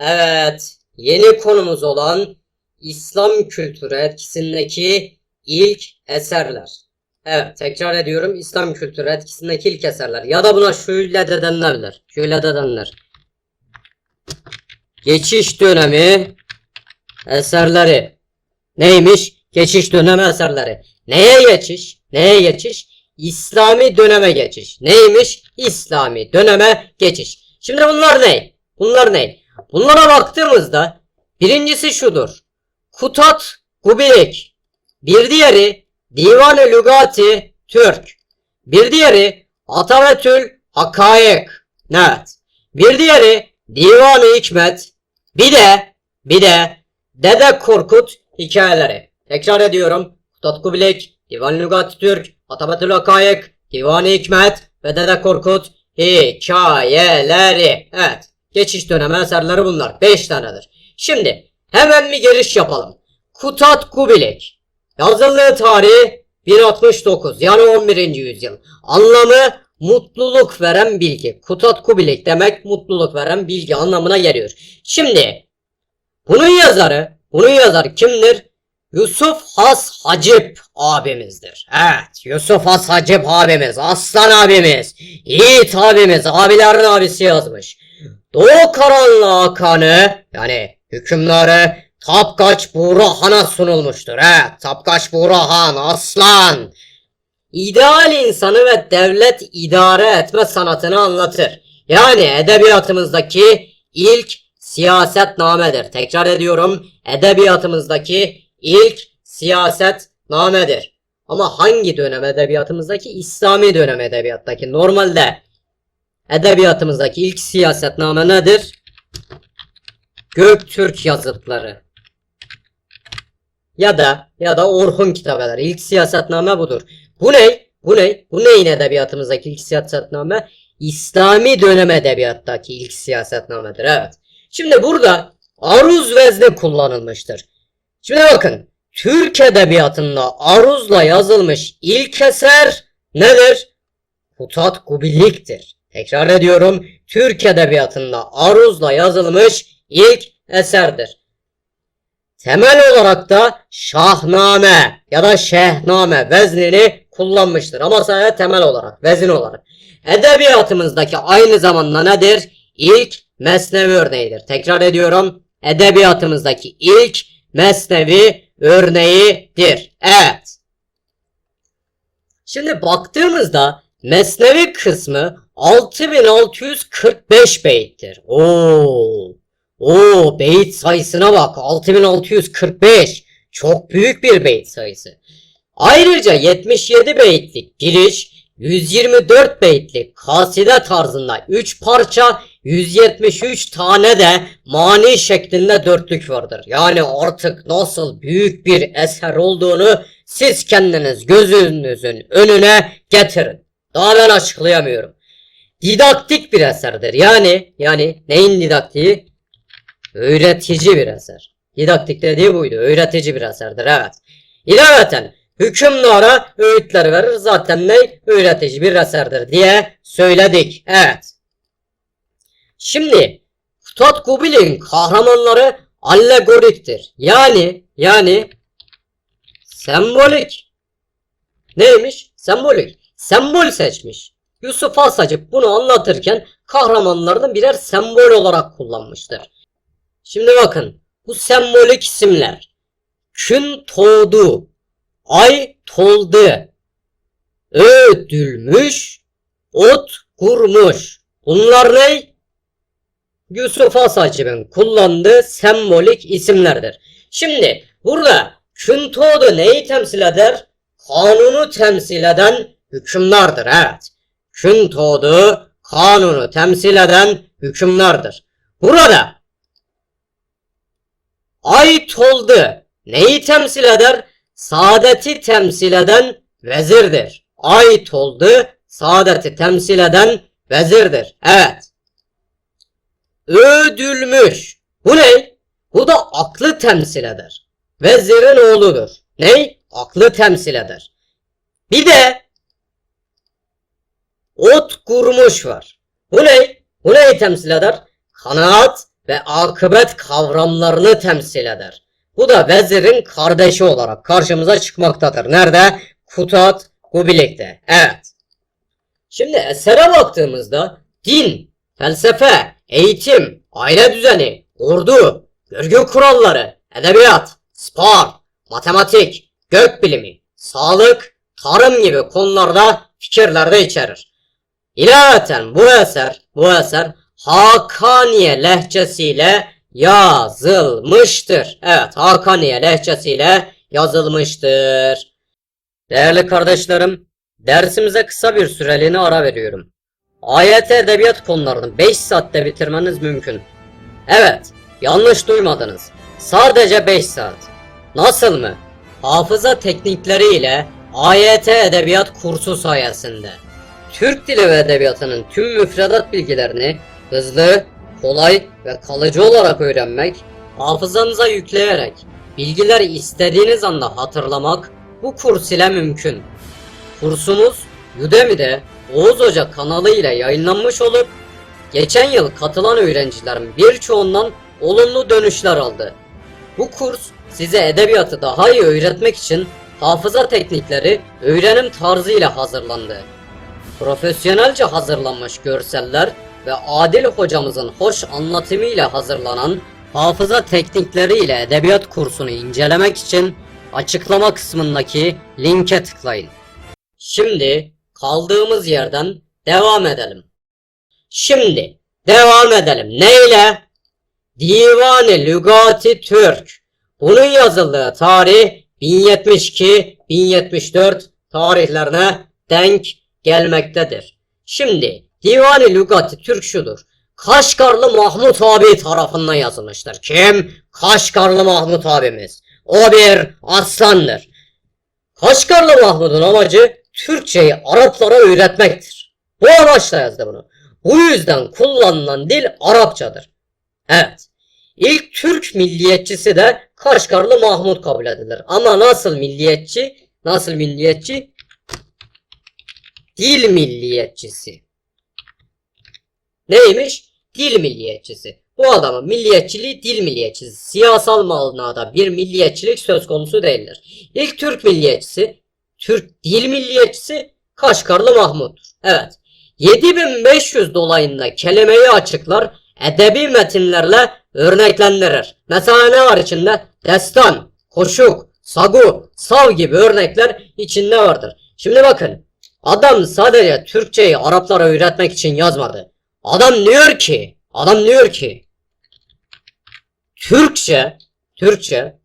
Evet, yeni konumuz olan İslam kültürü etkisindeki ilk eserler. Evet, tekrar ediyorum. İslam kültürü etkisindeki ilk eserler. Ya da buna şöyle de denilebilir. Şöyle de denilir. Geçiş dönemi eserleri. Neymiş? Geçiş dönemi eserleri. Neye geçiş? Neye geçiş? İslami döneme geçiş. Neymiş? İslami döneme geçiş. Şimdi bunlar ne? Bunlar ne? Bunlara baktığımızda birincisi şudur. Kutat Gubilik. Bir diğeri Divan-ı Lugati Türk. Bir diğeri Atavetül Hakayek. Evet. Bir diğeri Divan-ı Hikmet. Bir de bir de Dede Korkut hikayeleri. Tekrar ediyorum. Kutat Kubilik, Divan-ı Türk, Atavetül Hakayek, Divan-ı Hikmet ve Dede Korkut hikayeleri. Evet. Geçiş dönemi eserleri bunlar. 5 tanedir. Şimdi hemen bir giriş yapalım. Kutat Kubilik. Yazıldığı tarihi 1069 yani 11. yüzyıl. Anlamı mutluluk veren bilgi. Kutat Kubilik demek mutluluk veren bilgi anlamına geliyor. Şimdi bunun yazarı, bunun yazarı kimdir? Yusuf Has Hacip abimizdir. Evet, Yusuf Has Hacip abimiz, Aslan abimiz, Yiğit abimiz, abilerin abisi yazmış. Doğu karanlığı akanı yani hükümleri Tapkaç Burhan'a sunulmuştur. Evet, Tapkaç Burhan, Aslan. İdeal insanı ve devlet idare etme sanatını anlatır. Yani edebiyatımızdaki ilk siyasetnamedir. Tekrar ediyorum, edebiyatımızdaki ilk siyasetnamedir. Ama hangi dönem edebiyatımızdaki? İslami dönem edebiyattaki. Normalde edebiyatımızdaki ilk siyasetname nedir? Göktürk yazıtları. Ya da ya da Orhun kitabeleri. İlk siyasetname budur. Bu ne? Bu ne? Bu neyin edebiyatımızdaki ilk siyasetname? İslami dönem edebiyattaki ilk siyasetnamedir. Evet. Şimdi burada aruz vezni kullanılmıştır. Şimdi bakın. Türk edebiyatında aruzla yazılmış ilk eser nedir? Kutat Kubilik'tir. Tekrar ediyorum. Türk edebiyatında aruzla yazılmış ilk eserdir. Temel olarak da Şahname ya da Şehname veznini kullanmıştır. Ama sadece temel olarak, vezin olarak. Edebiyatımızdaki aynı zamanda nedir? İlk mesnevi örneğidir. Tekrar ediyorum. Edebiyatımızdaki ilk mesnevi örneğidir. Evet. Şimdi baktığımızda mesnevi kısmı 6645 beyittir. Oo. Oo beyit sayısına bak 6645. Çok büyük bir beyit sayısı. Ayrıca 77 beyitlik giriş, 124 beyitlik kaside tarzında 3 parça, 173 tane de mani şeklinde dörtlük vardır. Yani artık nasıl büyük bir eser olduğunu siz kendiniz gözünüzün önüne getirin. Daha ben açıklayamıyorum. Didaktik bir eserdir. Yani yani neyin didaktiği? Öğretici bir eser. Didaktik dediği buydu. Öğretici bir eserdir. Evet. İlaveten hükümdara öğütler verir. Zaten ne? Öğretici bir eserdir diye söyledik. Evet. Şimdi Kutat Kubil'in kahramanları allegoriktir. Yani yani sembolik. Neymiş? Sembolik. Sembol seçmiş. Yusuf Asacık bunu anlatırken kahramanlarını birer sembol olarak kullanmıştır. Şimdi bakın bu sembolik isimler. Gün doğdu, ay toldu, ödülmüş, ot kurmuş. Bunlar ne? Yusuf Asacık'ın kullandığı sembolik isimlerdir. Şimdi burada gün doğdu neyi temsil eder? Kanunu temsil eden hükümlerdir. Evet. Gün doğdu kanunu temsil eden hükümlerdir. Burada Ay toldu. Neyi temsil eder? Saadeti temsil eden vezirdir. Ay toldu. Saadeti temsil eden vezirdir. Evet. Ödülmüş. Bu ne? Bu da aklı temsil eder. Vezirin oğludur. Ne? Aklı temsil eder. Bir de ot kurmuş var. Bu ne? Bu neyi temsil eder? Kanaat ve akıbet kavramlarını temsil eder. Bu da vezirin kardeşi olarak karşımıza çıkmaktadır. Nerede? Kutat Kubilik'te. Evet. Şimdi esere baktığımızda din, felsefe, eğitim, aile düzeni, ordu, görgü kuralları, edebiyat, spor, matematik, gökbilimi, sağlık, tarım gibi konularda fikirlerde içerir. İlaveten bu eser, bu eser Hakaniye lehçesiyle yazılmıştır. Evet, Hakaniye lehçesiyle yazılmıştır. Değerli kardeşlerim, dersimize kısa bir süreliğine ara veriyorum. AYT edebiyat konularını 5 saatte bitirmeniz mümkün. Evet, yanlış duymadınız. Sadece 5 saat. Nasıl mı? Hafıza teknikleri ile AYT edebiyat kursu sayesinde. Türk Dili ve Edebiyatı'nın tüm müfredat bilgilerini hızlı, kolay ve kalıcı olarak öğrenmek, hafızanıza yükleyerek bilgileri istediğiniz anda hatırlamak bu kurs ile mümkün. Kursumuz Udemy'de Oğuz Hoca kanalı ile yayınlanmış olup geçen yıl katılan öğrencilerin birçoğundan olumlu dönüşler aldı. Bu kurs size edebiyatı daha iyi öğretmek için hafıza teknikleri öğrenim tarzı ile hazırlandı. Profesyonelce hazırlanmış görseller ve Adil hocamızın hoş anlatımıyla hazırlanan hafıza teknikleri ile edebiyat kursunu incelemek için açıklama kısmındaki linke tıklayın. Şimdi kaldığımız yerden devam edelim. Şimdi devam edelim. Neyle? Divan-ı Lügati Türk. Bunun yazıldığı tarih 1072-1074 tarihlerine denk gelmektedir. Şimdi Divan-ı Lügati Türk şudur. Kaşgarlı Mahmut abi tarafından yazılmıştır. Kim? Kaşgarlı Mahmut abimiz. O bir aslandır. Kaşgarlı Mahmud'un amacı Türkçeyi Araplara öğretmektir. Bu amaçla yazdı bunu. Bu yüzden kullanılan dil Arapçadır. Evet. İlk Türk milliyetçisi de Kaşgarlı Mahmud kabul edilir. Ama nasıl milliyetçi? Nasıl milliyetçi? Dil milliyetçisi. Neymiş? Dil milliyetçisi. Bu adamın milliyetçiliği dil milliyetçisi. Siyasal manada bir milliyetçilik söz konusu değildir. İlk Türk milliyetçisi, Türk dil milliyetçisi Kaşgarlı Mahmud'dur. Evet. 7500 dolayında kelimeyi açıklar, edebi metinlerle örneklendirir. Mesela ne var içinde? Destan, koşuk, sagu, sav gibi örnekler içinde vardır. Şimdi bakın. Adam sadece Türkçeyi Araplara öğretmek için yazmadı. Adam diyor ki, adam diyor ki Türkçe, Türkçe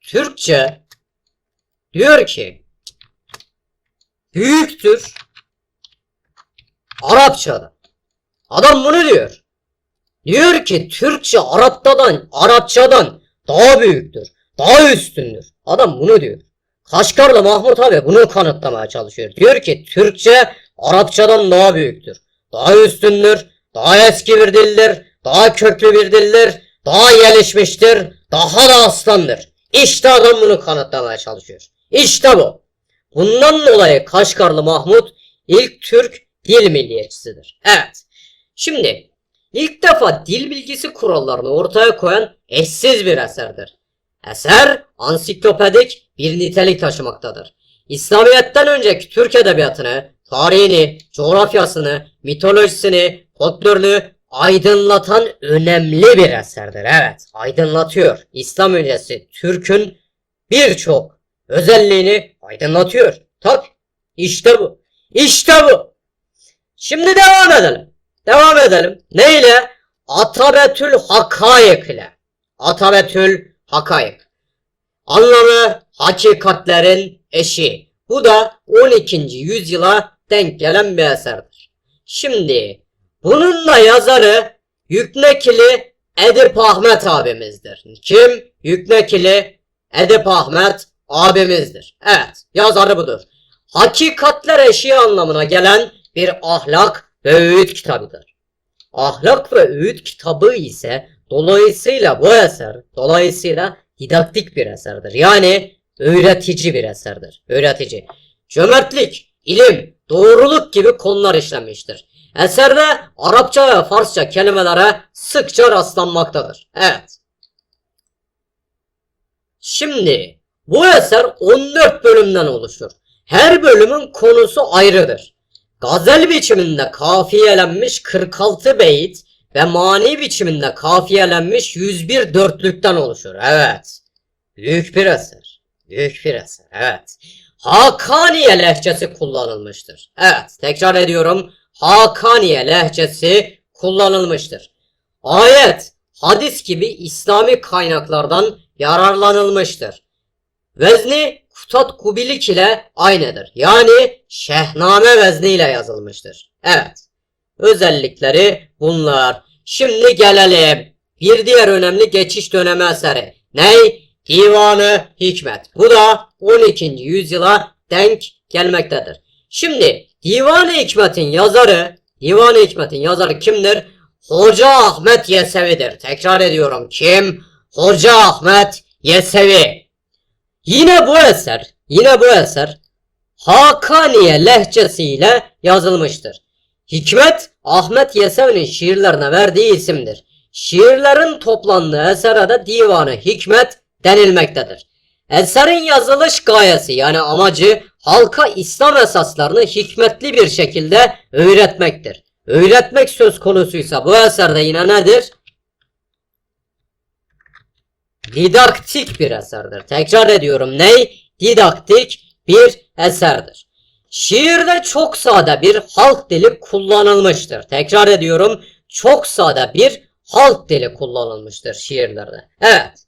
Türkçe diyor ki büyüktür Arapçadan. Adam bunu diyor. Diyor ki Türkçe Arapçadan, Arapçadan daha büyüktür, daha üstündür. Adam bunu diyor. Kaşgarlı Mahmut abi bunu kanıtlamaya çalışıyor. Diyor ki Türkçe Arapçadan daha büyüktür, daha üstündür, daha eski bir dildir, daha köklü bir dildir, daha gelişmiştir, daha da aslandır. İşte adam bunu kanıtlamaya çalışıyor. İşte bu. Bundan dolayı Kaşgarlı Mahmut ilk Türk dil milliyetçisidir. Evet. Şimdi ilk defa dil bilgisi kurallarını ortaya koyan eşsiz bir eserdir. Eser ansiklopedik bir nitelik taşımaktadır. İslamiyet'ten önceki Türk edebiyatını, tarihini, coğrafyasını, mitolojisini, folklorunu aydınlatan önemli bir eserdir. Evet, aydınlatıyor. İslam öncesi Türk'ün birçok özelliğini aydınlatıyor. Tabi. İşte bu. İşte bu. Şimdi devam edelim. Devam edelim. Neyle? Atabetül Hakayık ile. Atabetül Hakayık. Anlamı hakikatlerin eşi. Bu da 12. yüzyıla denk gelen bir eserdir. Şimdi bunun da yazarı Yüknekili Edip Ahmet abimizdir. Kim? Yüknekili Edip Ahmet abimizdir. Evet, yazarı budur. Hakikatler eşiği anlamına gelen bir ahlak ve öğüt kitabıdır. Ahlak ve öğüt kitabı ise dolayısıyla bu eser, dolayısıyla didaktik bir eserdir. Yani öğretici bir eserdir. Öğretici. Cömertlik, ilim, doğruluk gibi konular işlenmiştir. Eserde Arapça ve Farsça kelimelere sıkça rastlanmaktadır. Evet. Şimdi bu eser 14 bölümden oluşur. Her bölümün konusu ayrıdır. Gazel biçiminde kafiyelenmiş 46 beyit ve mani biçiminde kafiyelenmiş 101 dörtlükten oluşur. Evet. Büyük bir eser. Büyük bir eser. Evet. Hakaniye lehçesi kullanılmıştır. Evet. Tekrar ediyorum. Hakaniye lehçesi kullanılmıştır. Ayet, hadis gibi İslami kaynaklardan yararlanılmıştır. Vezni Kutat Kubilik ile aynıdır. Yani Şehname vezniyle yazılmıştır. Evet. Özellikleri bunlar. Şimdi gelelim. Bir diğer önemli geçiş dönemi eseri. Ney? Divanı Hikmet. Bu da 12. yüzyıla denk gelmektedir. Şimdi Divan-ı Hikmet'in yazarı, Divan-ı Hikmet'in yazarı kimdir? Hoca Ahmet Yesevi'dir. Tekrar ediyorum. Kim? Hoca Ahmet Yesevi. Yine bu eser, yine bu eser Hakaniye lehçesiyle yazılmıştır. Hikmet, Ahmet Yesevi'nin şiirlerine verdiği isimdir. Şiirlerin toplandığı esere de Divanı Hikmet denilmektedir. Eserin yazılış gayesi yani amacı halka İslam esaslarını hikmetli bir şekilde öğretmektir. Öğretmek söz konusuysa bu eserde yine nedir? Didaktik bir eserdir. Tekrar ediyorum ney? Didaktik bir eserdir. Şiirde çok sade bir halk dili kullanılmıştır. Tekrar ediyorum çok sade bir halk dili kullanılmıştır şiirlerde. Evet.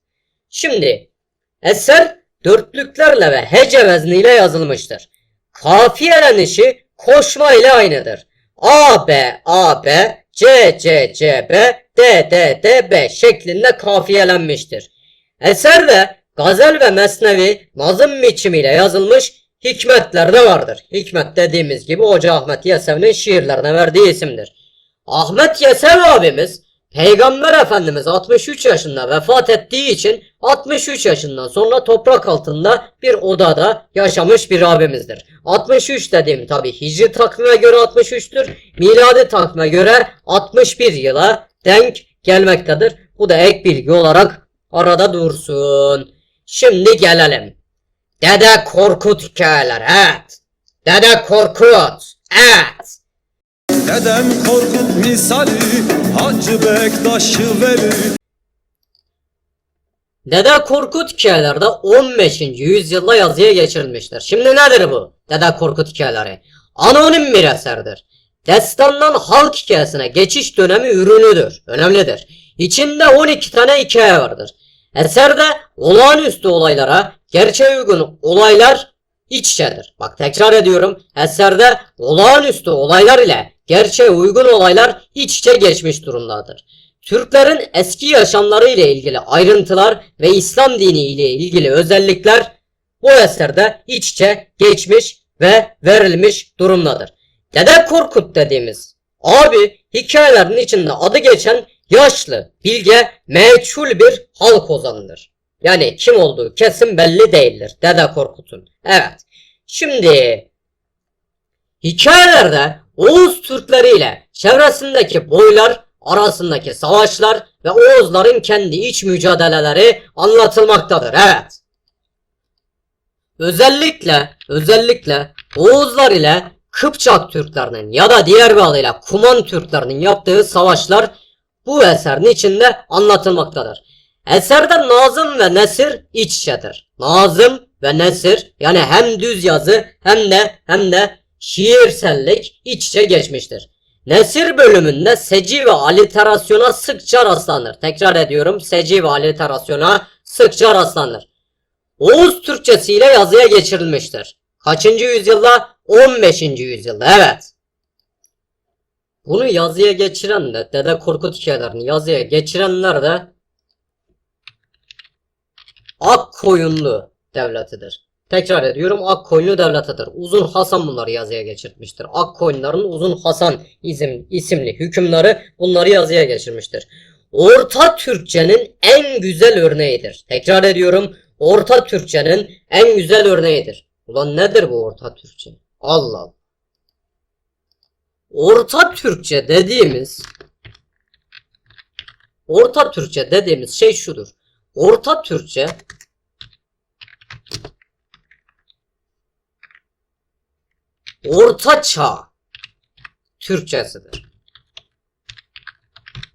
Şimdi eser dörtlüklerle ve hece vezniyle yazılmıştır. Kafiyelenişi koşma ile aynıdır. A B A B C C C B D D D B şeklinde kafiyelenmiştir. Eserde gazel ve mesnevi nazım biçimiyle yazılmış hikmetler de vardır. Hikmet dediğimiz gibi Hoca Ahmet Yesevi'nin şiirlerine verdiği isimdir. Ahmet Yesevi abimiz Peygamber Efendimiz 63 yaşında vefat ettiği için 63 yaşından sonra toprak altında bir odada yaşamış bir abimizdir. 63 dediğim tabi hicri takvime göre 63'tür. Miladi takvime göre 61 yıla denk gelmektedir. Bu da ek bilgi olarak arada dursun. Şimdi gelelim. Dede Korkut hikayeler evet. Dede Korkut evet. Dedem Korkut misali Hacı Bektaş'ı verir Dede Korkut hikayeleri de 15. yüzyılda yazıya geçirilmiştir. Şimdi nedir bu? Dede Korkut hikayeleri. Anonim bir eserdir. Destandan halk hikayesine geçiş dönemi ürünüdür. Önemlidir. İçinde 12 tane hikaye vardır. Eserde olağanüstü olaylara gerçeğe uygun olaylar iç içedir. Bak tekrar ediyorum. Eserde olağanüstü olaylar ile gerçeğe uygun olaylar iç içe geçmiş durumdadır. Türklerin eski yaşamları ile ilgili ayrıntılar ve İslam dini ile ilgili özellikler bu eserde iç içe geçmiş ve verilmiş durumdadır. Dede Korkut dediğimiz abi hikayelerin içinde adı geçen yaşlı, bilge, meçhul bir halk ozanıdır. Yani kim olduğu kesin belli değildir Dede Korkut'un. Evet. Şimdi hikayelerde Oğuz Türkleri ile çevresindeki boylar arasındaki savaşlar ve Oğuzların kendi iç mücadeleleri anlatılmaktadır. Evet. Özellikle özellikle Oğuzlar ile Kıpçak Türklerinin ya da diğer bir adıyla Kuman Türklerinin yaptığı savaşlar bu eserin içinde anlatılmaktadır. Eserde nazım ve nesir iç içedir. Nazım ve nesir yani hem düz yazı hem de hem de şiirsellik iç içe geçmiştir. Nesir bölümünde seci ve aliterasyona sıkça rastlanır. Tekrar ediyorum seci ve aliterasyona sıkça rastlanır. Oğuz Türkçesi ile yazıya geçirilmiştir. Kaçıncı yüzyılda? 15. yüzyılda evet. Bunu yazıya geçiren de Dede Korkut hikayelerini yazıya geçirenler de Akkoyunlu devletidir. Tekrar ediyorum Akkoyunlu devletidir. Uzun Hasan bunları yazıya geçirmiştir. Akkoyunların Uzun Hasan isim, isimli hükümleri bunları yazıya geçirmiştir. Orta Türkçenin en güzel örneğidir. Tekrar ediyorum Orta Türkçenin en güzel örneğidir. Ulan nedir bu Orta Türkçe? Allah Allah. Orta Türkçe dediğimiz Orta Türkçe dediğimiz şey şudur. Orta Türkçe Orta Çağ Türkçesidir.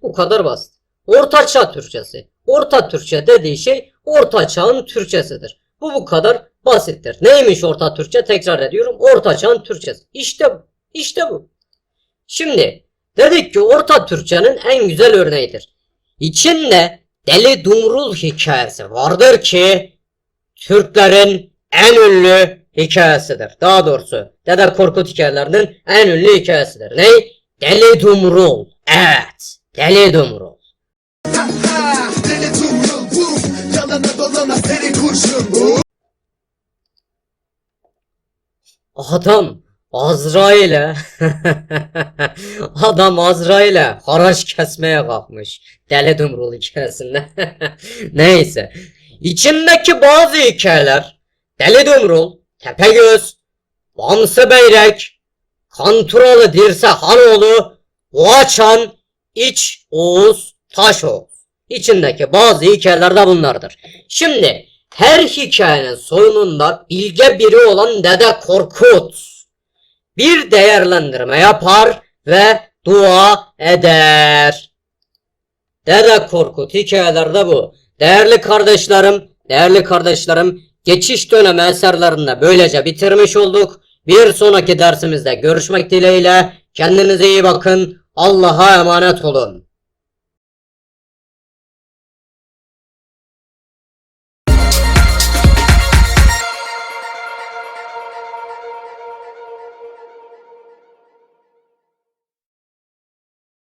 Bu kadar basit. Orta Çağ Türkçesi. Orta Türkçe dediği şey Orta Çağ'ın Türkçesidir. Bu bu kadar basittir. Neymiş Orta Türkçe? Tekrar ediyorum. Orta Çağ'ın Türkçesi. İşte bu. İşte bu. Şimdi dedik ki Orta Türkçenin en güzel örneğidir. İçinde Deli Dumrul hikayesi vardır ki Türklerin en ünlü hikayesidir. Daha doğrusu Dede Korkut hikayelerinin en ünlü hikayesidir. Ne? Deli Dumrul. Evet. Deli Dumrul. Adam Azrail'e Adam Azrail'e haraç kesmeye kalkmış. Deli Dumrul hikayesinde. Neyse. İçindeki bazı hikayeler Deli Dumrul, Tepegöz, Bamsı Beyrek, Kanturalı Dirse Hanoğlu, Boğaçan, İç Oğuz, Taş Oğuz. İçindeki bazı hikayeler de bunlardır. Şimdi her hikayenin sonunda bilge biri olan Dede Korkut bir değerlendirme yapar ve dua eder. Dede Korkut hikayelerde bu. Değerli kardeşlerim, değerli kardeşlerim, geçiş dönemi eserlerinde böylece bitirmiş olduk. Bir sonraki dersimizde görüşmek dileğiyle kendinize iyi bakın. Allah'a emanet olun.